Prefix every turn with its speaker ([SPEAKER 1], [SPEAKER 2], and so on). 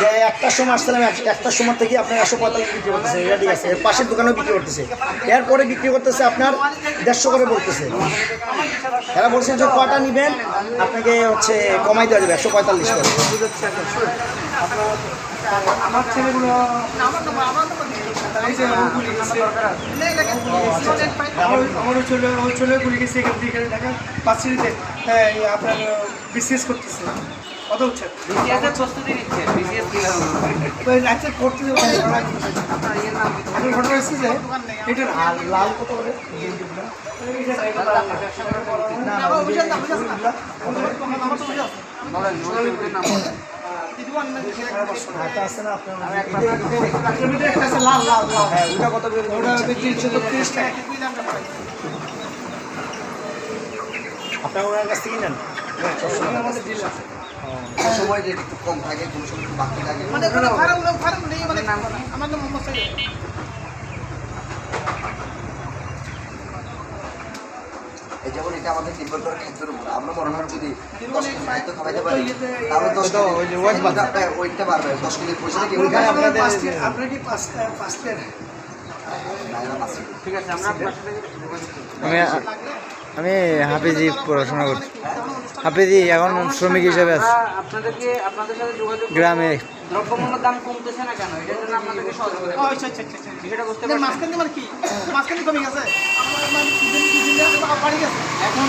[SPEAKER 1] যে একটার সময় আসছিলাম এক- একটার সময় থেকে আপনার একশো পঁয়তাল্লিশ বিক্রি করতেছে ঠিক আছে। পাশের দোকানেও বিক্রি করতেছে। এরপরে বিক্রি করতেছে আপনার দেড়শো করে বলতেছে। এরা বলছেন যে কটা নেবেন? আপনাকে হচ্ছে কমাই দেওয়া যাবে, একশো পঁয়তাল্লিশ করে।
[SPEAKER 2] আমার ছেলেগুলো। আমার ওই ছেলে গুলি গেছে এখান থেকে। ঢাকা পাঁচশিতে হ্যাঁ আপনার বিসিএস করতেছে। কত হচ্ছে
[SPEAKER 3] বিসিএস এর প্রস্তুতি নিচ্ছে বিসিএস কীভাবে
[SPEAKER 2] তো এই করতে যাব
[SPEAKER 3] আপনার ইয়ের নাম কি?
[SPEAKER 2] ঘটনা হচ্ছে যে এটা
[SPEAKER 1] লাল কত করে
[SPEAKER 2] আছে লাল লাল লাল
[SPEAKER 1] হ্যাঁ ওটা কত
[SPEAKER 2] ওটা তিরিশ টাকা
[SPEAKER 1] ওনার কাছ থেকে নেন
[SPEAKER 2] আমাদের ডিলার
[SPEAKER 4] কোনো সময় রেট একটু কম থাকে কোনো সময় একটু বাড়তি থাকে।
[SPEAKER 5] মানে ওখানে ফার্ম লোক ফার্ম নেই মানে আমার নাম মোহাম্মদ সাইদ
[SPEAKER 4] এই যেমন এটা আমাদের নির্ভর করে খাদ্যের উপর আমরা মনে হয় যদি দশ কেজি খাদ্য খাওয়াইতে পারি তাহলে দশ
[SPEAKER 1] তো ওই যে
[SPEAKER 4] কেজি ওয়েটটা বাড়বে দশ কেজি পয়সা কি
[SPEAKER 2] আপনার কি পাঁচ পাঁচ
[SPEAKER 3] ঠিক আছে আমরা।
[SPEAKER 6] আমি আমি হাফিজি পড়াশোনা করছি। হাফিজি এখন শ্রমিক হিসেবে আছে
[SPEAKER 3] আপনাদেরকে আপনাদের সাথে যোগাযোগ
[SPEAKER 6] গ্রামে
[SPEAKER 3] দ্রব্যমূল্যের দাম কমতেছে না কেন এটা জন্য আপনাদেরকে সহজ করে
[SPEAKER 5] আচ্ছা আচ্ছা আচ্ছা আচ্ছা
[SPEAKER 3] বিষয়টা বুঝতে
[SPEAKER 5] মানে
[SPEAKER 3] পারছেন
[SPEAKER 5] মাঝখান মানে কি মাঝখান কমে গেছে আমার মানে দুদিন দুদিন দিয়ে বাড়ি গেছে
[SPEAKER 3] এখন